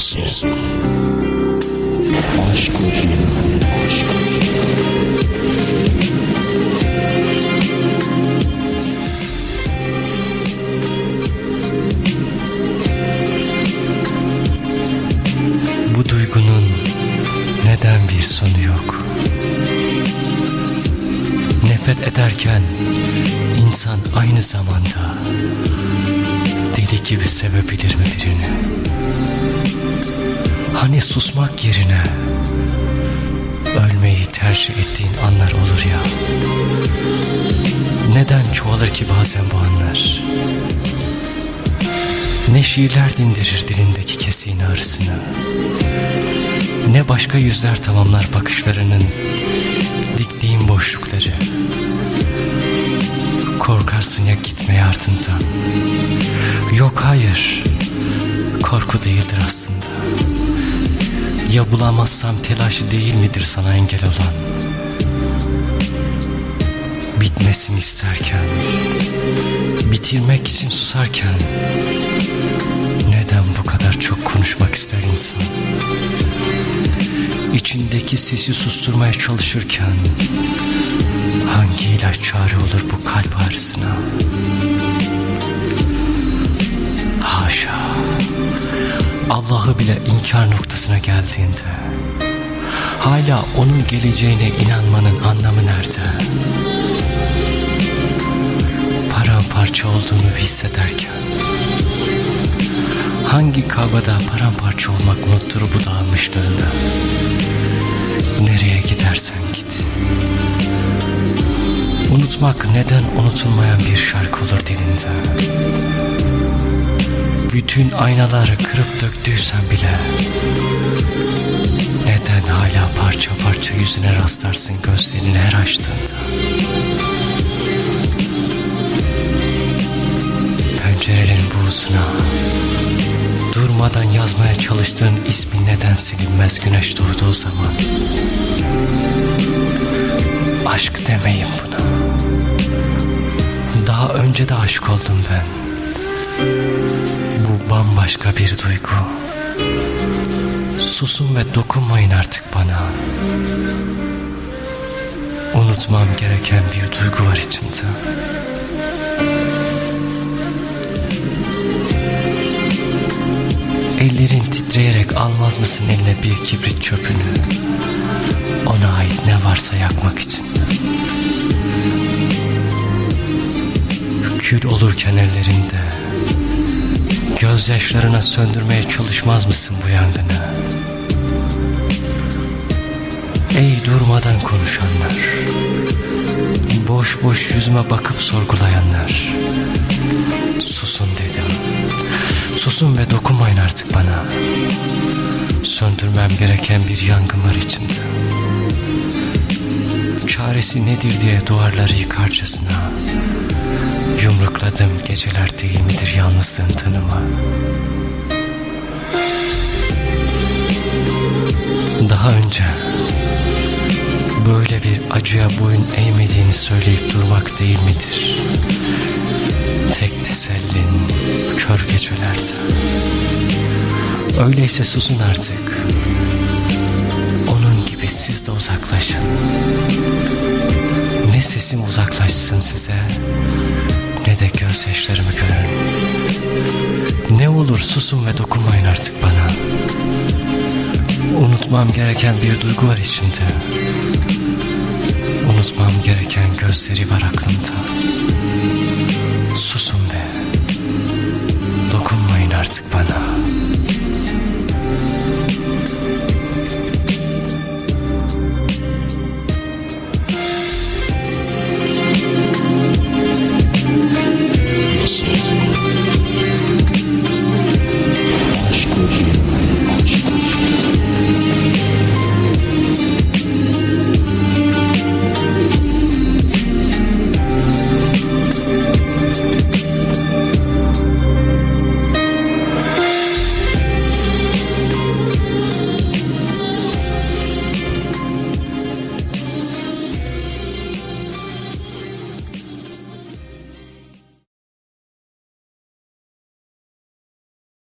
Dünyası Aşk Oryinali Bu duygunun neden bir sonu yok? Nefret ederken insan aynı zamanda deli gibi sevebilir mi birini? Hani susmak yerine ölmeyi tercih ettiğin anlar olur ya. Neden çoğalır ki bazen bu anlar? Ne şiirler dindirir dilindeki kesiğin ağrısını Ne başka yüzler tamamlar bakışlarının Diktiğin boşlukları Korkarsın ya gitmeye ardından Yok hayır Korku değildir aslında Ya bulamazsam telaşı değil midir sana engel olan Bitmesin isterken Bitirmek için susarken neden bu kadar çok konuşmak ister insan? İçindeki sesi susturmaya çalışırken hangi ilaç çare olur bu kalp ağrısına? Haşa. Allah'ı bile inkar noktasına geldiğinde hala onun geleceğine inanmanın anlamı nerede? Paramparça olduğunu hissederken Hangi kavgada paramparça olmak unutturur bu dağılmışlığında? Nereye gidersen git. Unutmak neden unutulmayan bir şarkı olur dilinde? Bütün aynaları kırıp döktüysen bile neden hala parça parça yüzüne rastlarsın gözlerini her açtığında? Pencerelerin buğusuna Durmadan yazmaya çalıştığın ismin neden silinmez güneş doğduğu zaman? Aşk demeyin buna. Daha önce de aşık oldum ben. Bambaşka bir duygu. Susun ve dokunmayın artık bana. Unutmam gereken bir duygu var içimde. Ellerin titreyerek almaz mısın eline bir kibrit çöpünü? Ona ait ne varsa yakmak için. Kül olurken ellerinde Gözyaşlarına söndürmeye çalışmaz mısın bu yangını? Ey durmadan konuşanlar Boş boş yüzüme bakıp sorgulayanlar. Susun dedim. Susun ve dokunmayın artık bana. Söndürmem gereken bir yangın var içimde. Çaresi nedir diye duvarları yıkarcasına Yumrukladım geceler değil midir yalnızlığın tanımı? Daha önce Böyle bir acıya boyun eğmediğini söyleyip durmak değil midir? Tek tesellin kör gecelerde Öyleyse susun artık. Onun gibi siz de uzaklaşın. Ne sesim uzaklaşsın size Ne de gözyaşlarımı görün Ne olur susun ve dokunmayın artık bana. Unutmam gereken bir duygu var içimde. Unutmam gereken gözleri var aklımda